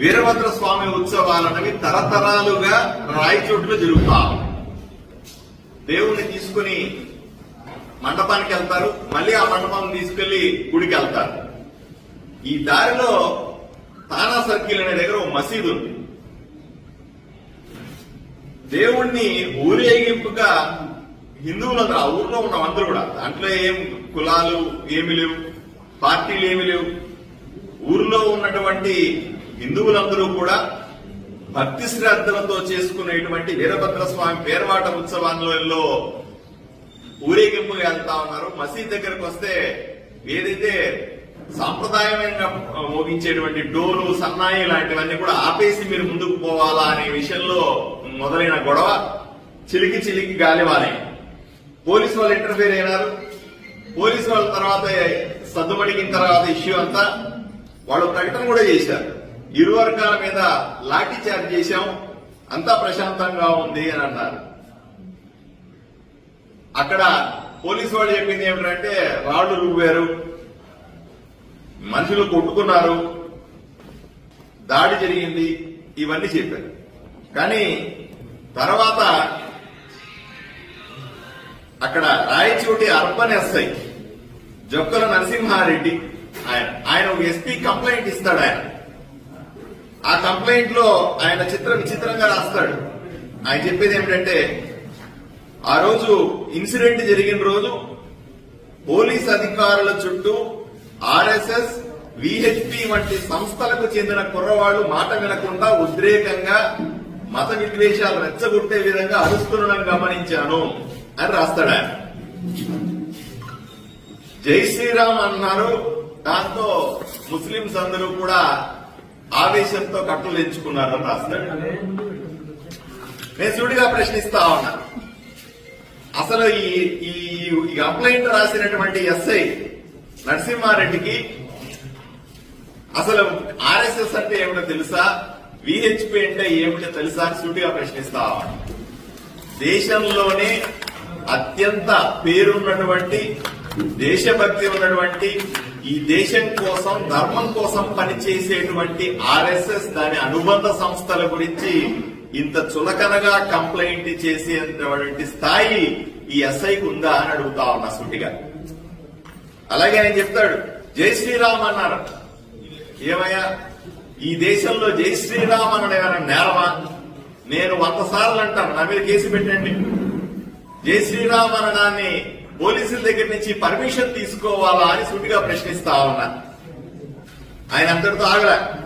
వీరభద్ర స్వామి ఉత్సవాలన్నవి తరతరాలుగా రాయచోట్లో జరుగుతా దేవుణ్ణి తీసుకుని మండపానికి వెళ్తారు మళ్ళీ ఆ మండపం తీసుకెళ్ళి గుడికి వెళ్తారు. ఈ దారిలో తానా సర్కిల్ అనే దగ్గర ఒక మసీదు ఉంది. దేవుణ్ణి ఊరేగింపుగా హిందువులందరూ ఆ ఊర్లో ఉన్న అందరూ కూడా దాంట్లో ఏం కులాలు ఏమి లేవు పార్టీలు ఏమి లేవు. ఊర్లో ఉన్నటువంటి హిందువులందరూ కూడా భక్తి శ్రద్ధలతో చేసుకునేటువంటి వీరభద్ర స్వామి పేర్వాట ఉత్సవాల్లో ఊరేగింపుగా వెళ్తా ఉన్నారు. మసీద్ దగ్గరకు వస్తే ఏదైతే సాంప్రదాయమైన మోగించేటువంటి డోలు సన్నాయి లాంటివన్నీ కూడా ఆపేసి మీరు ముందుకు పోవాలా అనే విషయంలో మొదలైన గొడవ చిలికి చిలికి గాలివానే పోలీసు వాళ్ళు ఇంటర్ఫీర్ అయినారు. పోలీసు వాళ్ళ తర్వాత సద్దుమడిగిన తర్వాత ఇష్యూ అంతా. వాళ్ళు ప్రకటన కూడా చేశారు. ఇరు వర్గాల మీద లాఠీ చార్జ్ చేశాం. అంతా ప్రశాంతంగా ఉంది అని అన్నారు. అక్కడ పోలీసు వాళ్ళు చెప్పింది ఏమిటంటే రాళ్ళు రువ్వారు మనుషులు కొట్టుకున్నారు దాడి జరిగింది ఇవన్నీ చెప్పారు. కానీ తర్వాత అక్కడ రాయచోటి అర్బన్ ఎస్ఐ జొక్కల నరసింహారెడ్డి ఆయన ఆయన ఒక ఎస్పీ కంప్లైంట్ ఇస్తాడు ఆయన. ఆ కంప్లైంట్లో ఆయన చిత్ర విచిత్రంగా రాస్తాడు. ఆయన చెప్పేది ఏమిటంటే ఆ రోజు ఇన్సిడెంట్ జరిగిన రోజు పోలీస్ అధికారుల చుట్టూ ఆర్ఎస్ఎస్ విహెచ్పి వంటి సంస్థలకు చెందిన కుర్రవాళ్ళు మాట వినకుండా ఉద్రేకంగా మత విద్వేషాలు రెచ్చగొట్టే విధంగా అరుస్తుండడం గమనించాను అని రాస్తాడు ఆయన. జై శ్రీరామ్ అన్నారు. దాంతో ముస్లింస్ అందరూ కూడా ఆవేశంతో కట్టలు ఎంచుకున్నారని రాస్తాడు నేను సుడిగా ప్రశ్నిస్తా ఉన్నా. అసలు ఈ ఈ కంప్లైంట్ రాసినటువంటి ఎస్ఐ నరసింహారెడ్డికి అసలు ఆర్ఎస్ఎస్ అంటే ఏమిటో తెలుసా? విహెచ్పి అంటే ఏమిటో తెలుసా అని సూటిగా ప్రశ్నిస్తా దేశంలోనే అత్యంత పేరున్నటువంటి దేశభక్తి ఉన్నటువంటి ఈ దేశం కోసం ధర్మం కోసం పనిచేసేటువంటి ఆర్ఎస్ఎస్ దాని అనుబంధ సంస్థల గురించి ఇంత చులకనగా కంప్లైంట్ చేసేటువంటి స్థాయి ఈ ఎస్ఐకి ఉందా అని అడుగుతా ఉన్నా సుటిగా. అలాగే ఆయన చెప్తాడు జై శ్రీరామ్ అన్నారు. ఏమయ్యా ఈ దేశంలో జై శ్రీరామ్ అనడం ఏమైనా నేరమా? నేను వంద సార్లు అంటాను నా మీద కేసు పెట్టండి. జై శ్రీరామ్ అనడాన్ని పోలీసుల దగ్గర నుంచి పర్మిషన్ తీసుకోవాలా అని సూటిగా ప్రశ్నిస్తా ఉన్నా. ఆయన అంతటితో ఆగలే.